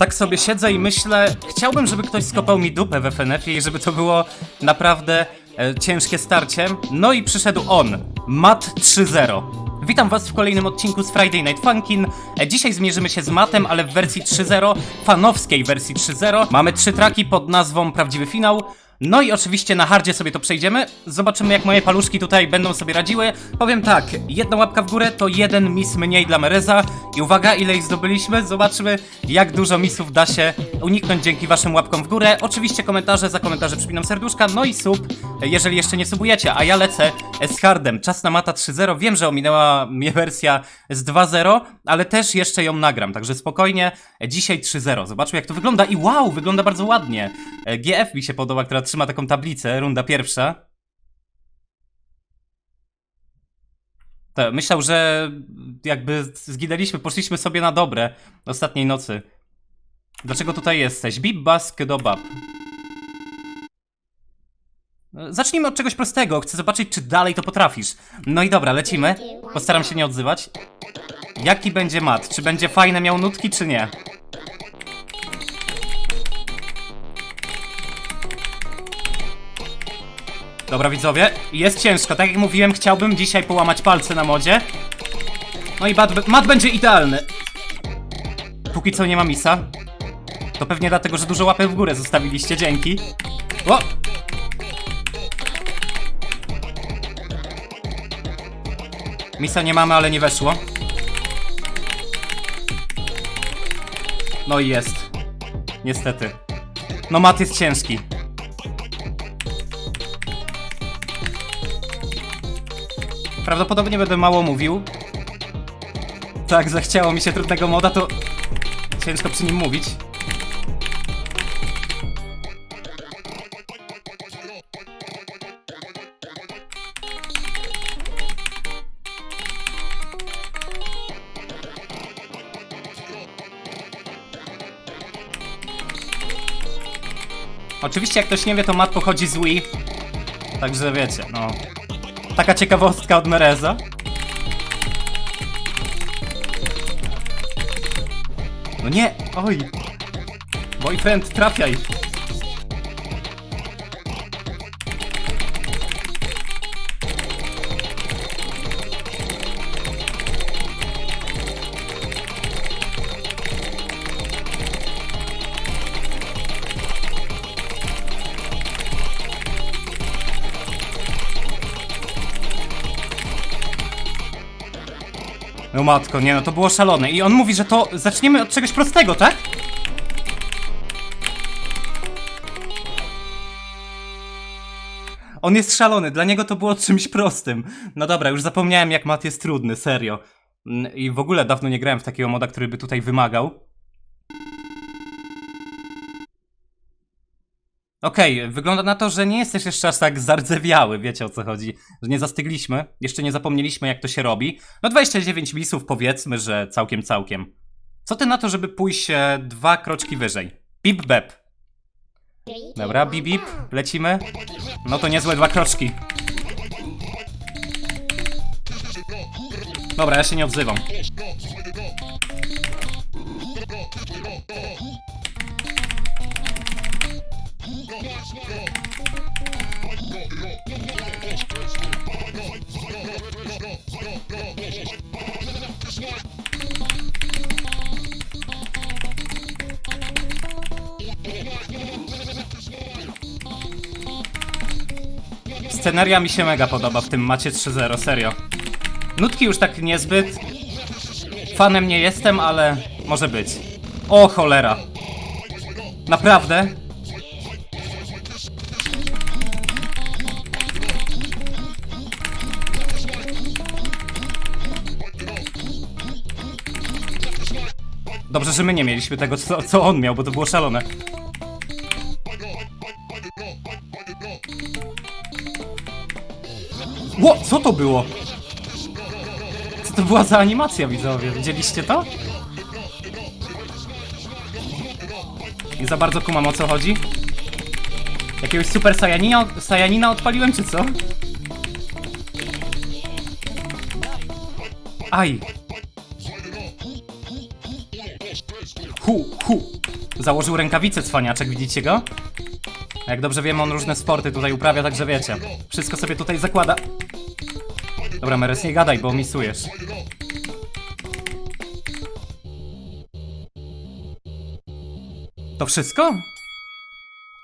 Tak sobie siedzę i myślę, chciałbym, żeby ktoś skopał mi dupę w FNF-ie i żeby to było naprawdę e, ciężkie starcie. No i przyszedł on, Mat 3.0. Witam was w kolejnym odcinku z Friday Night Funkin. E, Dzisiaj zmierzymy się z Matem, ale w wersji 3.0, fanowskiej wersji 3.0. Mamy trzy traki pod nazwą Prawdziwy Finał. No i oczywiście na hardzie sobie to przejdziemy. Zobaczymy jak moje paluszki tutaj będą sobie radziły. Powiem tak, jedna łapka w górę to jeden mis mniej dla Mereza. I uwaga, ile ich zdobyliśmy. Zobaczymy jak dużo misów da się uniknąć dzięki waszym łapkom w górę. Oczywiście komentarze, za komentarze przypinam serduszka, no i sub, jeżeli jeszcze nie subujecie. A ja lecę z hardem. Czas na mata 3.0. Wiem, że ominęła mnie wersja z 2.0, ale też jeszcze ją nagram. Także spokojnie, dzisiaj 3.0. Zobaczmy jak to wygląda. I wow, wygląda bardzo ładnie. E, GF mi się podoba, która trzyma taką tablicę, runda pierwsza. To, myślał, że jakby zginęliśmy, poszliśmy sobie na dobre ostatniej nocy. Dlaczego tutaj jesteś? Bib Bask do bab. E, Zacznijmy od czegoś prostego. Chcę zobaczyć, czy dalej to potrafisz. No i dobra, lecimy. Postaram się nie odzywać. Jaki będzie mat? Czy będzie fajne miał nutki, czy nie? Dobra widzowie, jest ciężko. Tak jak mówiłem, chciałbym dzisiaj połamać palce na modzie. No i mat, mat będzie idealny. Póki co nie ma misa. To pewnie dlatego, że dużo łapek w górę zostawiliście, dzięki. O! Misa nie mamy, ale nie weszło. No i jest. Niestety. No mat jest ciężki. Prawdopodobnie będę mało mówił. Tak, zachciało mi się trudnego moda, to ciężko przy nim mówić. Oczywiście, jak ktoś nie wie, to mat pochodzi z Wii. Także wiecie, no. Taka ciekawostka od Mereza. No nie! Oj! Boyfriend, trafiaj! No matko, nie no, to było szalone. I on mówi, że to zaczniemy od czegoś prostego, tak? On jest szalony, dla niego to było czymś prostym. No dobra, już zapomniałem jak mat jest trudny, serio. Mm, I w ogóle dawno nie grałem w takiego moda, który by tutaj wymagał. Okej, wygląda na to, że nie jesteś jeszcze aż tak zardzewiały, wiecie o co chodzi, że nie zastygliśmy, jeszcze nie zapomnieliśmy jak to się robi. No 29 misów powiedzmy, że całkiem całkiem. Co ty na to, żeby pójść e, dwa kroczki wyżej? Bip bep. Dobra, bip bip, lecimy. No to niezłe dwa kroczki. Dobra, ja się nie odzywam. Sceneria mi się mega podoba w tym macie 3.0, serio. Nutki już tak niezbyt. Fanem nie jestem, ale może być. O cholera. Naprawdę? Dobrze, że my nie mieliśmy tego, co, co on miał, bo to było szalone. Ło, co to było? Co to była za animacja, widzowie? Widzieliście to? Nie za bardzo kumam o co chodzi. Jakiegoś super sajanina, sajanina odpaliłem, czy co? Aj! Hu, hu! Założył rękawice cwaniaczek, widzicie go? Jak dobrze wiemy, on różne sporty tutaj uprawia, także wiecie. Wszystko sobie tutaj zakłada. Dobra, Meres, nie gadaj, bo misujesz. To wszystko?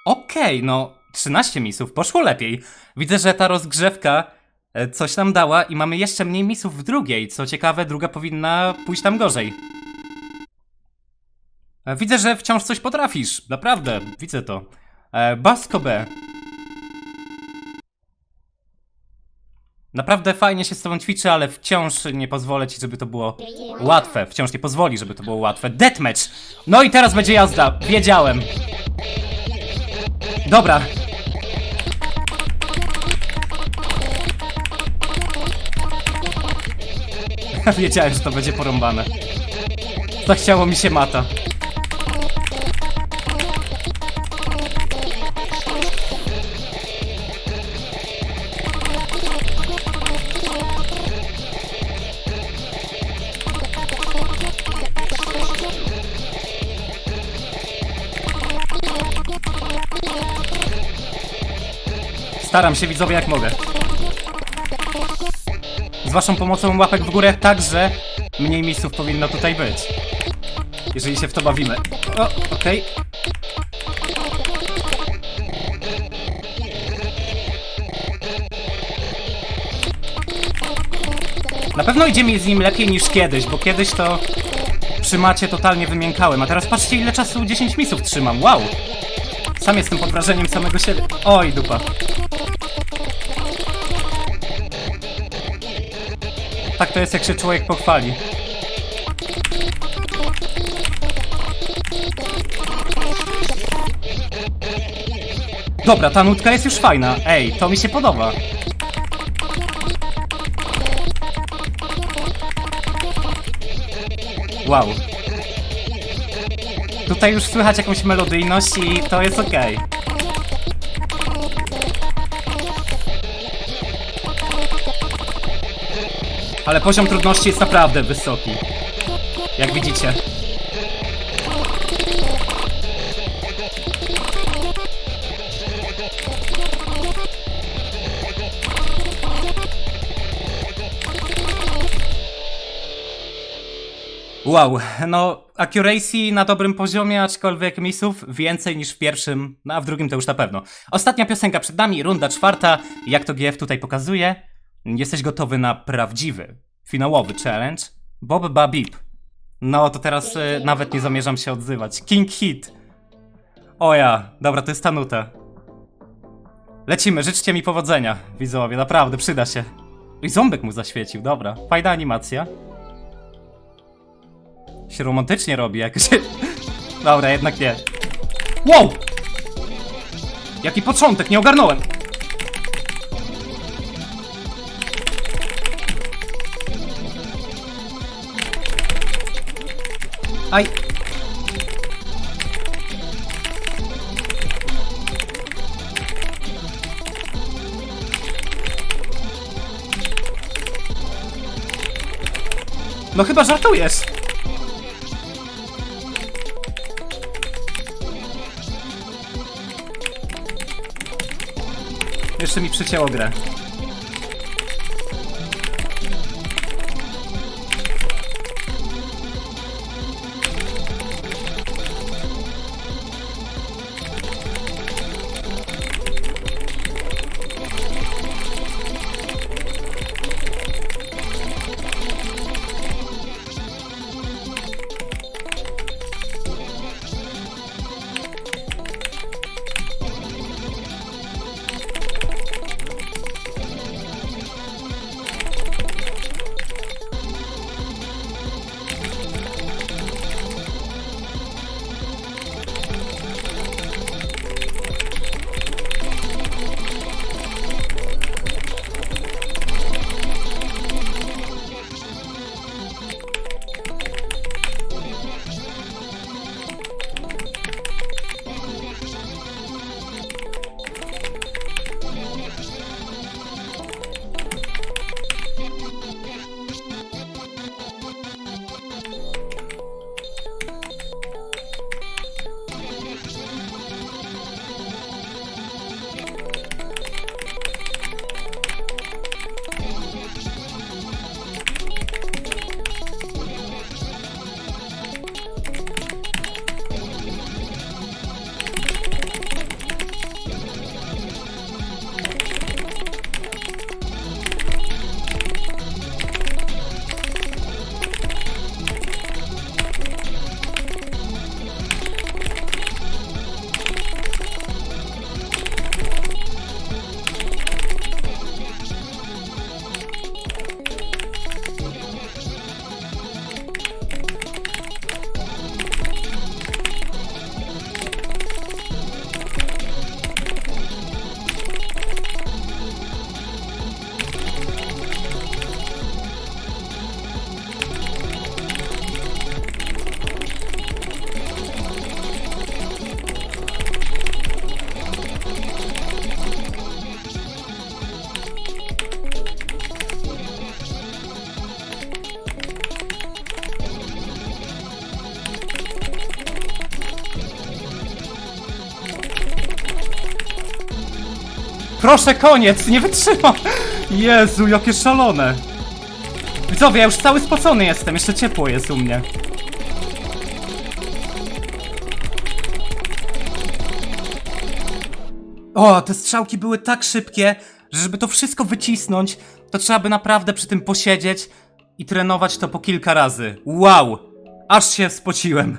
Okej, no 13 misów, poszło lepiej. Widzę, że ta rozgrzewka e, coś nam dała i mamy jeszcze mniej misów w drugiej. Co ciekawe, druga powinna pójść tam gorzej. E, Widzę, że wciąż coś potrafisz. Naprawdę, widzę to. E, Basko B. Naprawdę fajnie się z tobą ćwiczy, ale wciąż nie pozwolę ci, żeby to było łatwe. Wciąż nie pozwoli, żeby to było łatwe. Deathmatch! No i teraz będzie jazda. Wiedziałem. Dobra. Wiedziałem, że to będzie porąbane. Zachciało mi się mata. Staram się widzowie jak mogę. Z waszą pomocą łapek w górę także mniej miejsców powinno tutaj być. Jeżeli się w to bawimy. O, okej. Na pewno idzie mi z nim lepiej niż kiedyś, bo kiedyś to przy macie totalnie wymiękałem, a teraz patrzcie ile czasu 10 misów trzymam, wow! Sam jestem pod wrażeniem samego siebie. Oj, dupa. Tak to jest, jak się człowiek pochwali. Dobra, ta nutka jest już fajna. Ej, to mi się podoba. Wow. Tutaj już słychać jakąś melodyjność i to jest okej. Ale poziom trudności jest naprawdę wysoki. Jak widzicie. Wow, no accuracy na dobrym poziomie, aczkolwiek misów więcej niż w pierwszym, no a w drugim to już na pewno. Ostatnia piosenka przed nami, runda czwarta. Jak to GF tutaj pokazuje, jesteś gotowy na prawdziwy, finałowy challenge. Bob Babip. No to teraz y, nawet nie zamierzam się odzywać. King Hit. O ja, dobra, to jest ta nuta. Lecimy, życzcie mi powodzenia, widzowie, naprawdę, przyda się. I ząbek mu zaświecił, dobra. Fajna animacja się romantycznie robi, jak się... Dobra, jednak nie. Wow! Jaki początek, nie ogarnąłem! Aj! No chyba żartujesz! Jeszcze mi przycięło grę. Proszę, koniec, nie wytrzymam! Jezu, jakie szalone! Widzowie, ja już cały spocony jestem, jeszcze ciepło jest u mnie. O, te strzałki były tak szybkie, że żeby to wszystko wycisnąć, to trzeba by naprawdę przy tym posiedzieć i trenować to po kilka razy. Wow! Aż się spociłem.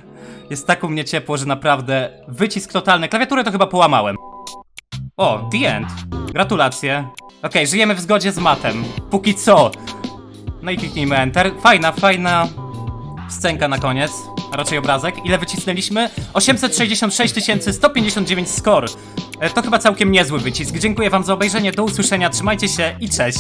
Jest tak u mnie ciepło, że naprawdę wycisk totalny. Klawiaturę to chyba połamałem. O, the end. Gratulacje. Okej, żyjemy w zgodzie z matem. Póki co. No i kliknijmy Enter. Fajna, fajna scenka na koniec. A raczej obrazek. Ile wycisnęliśmy? 866 159 score. To chyba całkiem niezły wycisk. Dziękuję wam za obejrzenie. Do usłyszenia. Trzymajcie się i cześć.